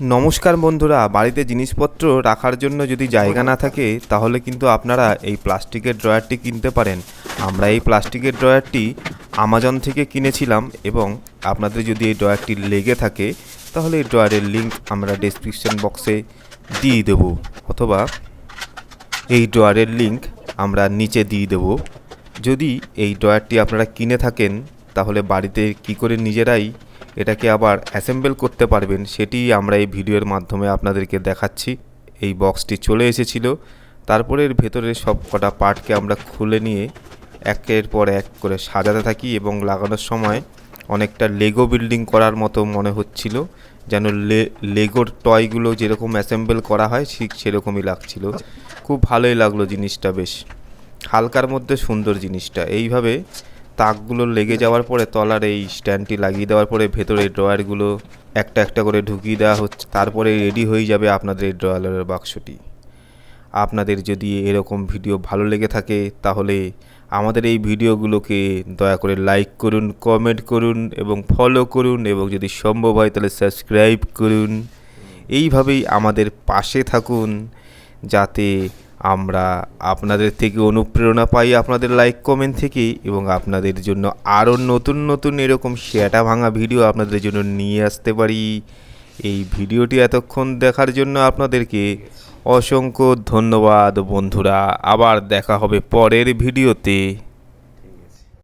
নমস্কার বন্ধুরা, বাড়িতে জিনিসপত্র রাখার জন্য যদি জায়গা না থাকে, তাহলে কিন্তু আপনারা এই প্লাস্টিকের ড্রয়ারটি কিনতে পারেন। আমরা এই প্লাস্টিকের ড্রয়ারটি আমাজন থেকে কিনেছিলাম এবং আপনাদের যদি এই ড্রয়ারটি লেগে থাকে, তাহলে এই ড্রয়ারের লিঙ্ক আমরা ডেসক্রিপশন বক্সে দিয়ে দেবো, অথবা এই ড্রয়ারের লিঙ্ক আমরা নিচে দিয়ে দেবো। যদি এই ড্রয়ারটি আপনারা কিনে থাকেন, তাহলে বাড়িতে কি করে নিজেরাই এটাকে আবার অ্যাসেম্বল করতে পারবেন, সেটি আমরা এই ভিডিওর মাধ্যমে আপনাদেরকে দেখাচ্ছি। এই বক্সটি চলে এসেছিল। তারপরে এর ভেতরের সব কটা পার্টকে আমরা খুলে নিয়ে একের পর এক করে সাজাতে থাকি এবং লাগানোর সময় অনেকটা লেগো বিল্ডিং করার মতো মনে হচ্ছিল, যেন লেগোর টয়গুলো যেরকম অ্যাসেম্বল করা হয়, ঠিক সেরকমই লাগছিল। খুব ভালোই লাগল জিনিসটা বেশ। হালকার মধ্যে সুন্দর জিনিসটা। এইভাবে তাকগুলো লেগে যাওয়ার পরে তলার এই স্ট্যান্ডটি লাগিয়ে দেওয়ার পরে ভেতরে ড্রয়ারগুলো একটা একটা করে ঢুকিয়ে দেওয়া হচ্ছে, তারপরে রেডি হয়ে যাবে আপনাদের এই ড্রয়ারের বাক্সটি। আপনাদের যদি এরকম ভিডিও ভালো লেগে থাকে, তাহলে আমাদের এই ভিডিওগুলোকে দয়া করে লাইক করুন কমেন্ট করুন এবং ফলো করুন এবং যদি সম্ভব হয় তাহলে সাবস্ক্রাইব করুন। এইভাবেই আমাদের পাশে থাকুন, যাতে আমরা আপনাদের থেকে অনুপ্রেরণা পাই আপনাদের লাইক কমেন্ট থেকে এবং আপনাদের জন্য আরও নতুন নতুন এরকম সেটা ভাঙা ভিডিও আপনাদের জন্য নিয়ে আসতে পারি। এই ভিডিওটি এতক্ষণ দেখার জন্য আপনাদেরকে অসংখ্য ধন্যবাদ বন্ধুরা। আবার দেখা হবে পরের ভিডিওতে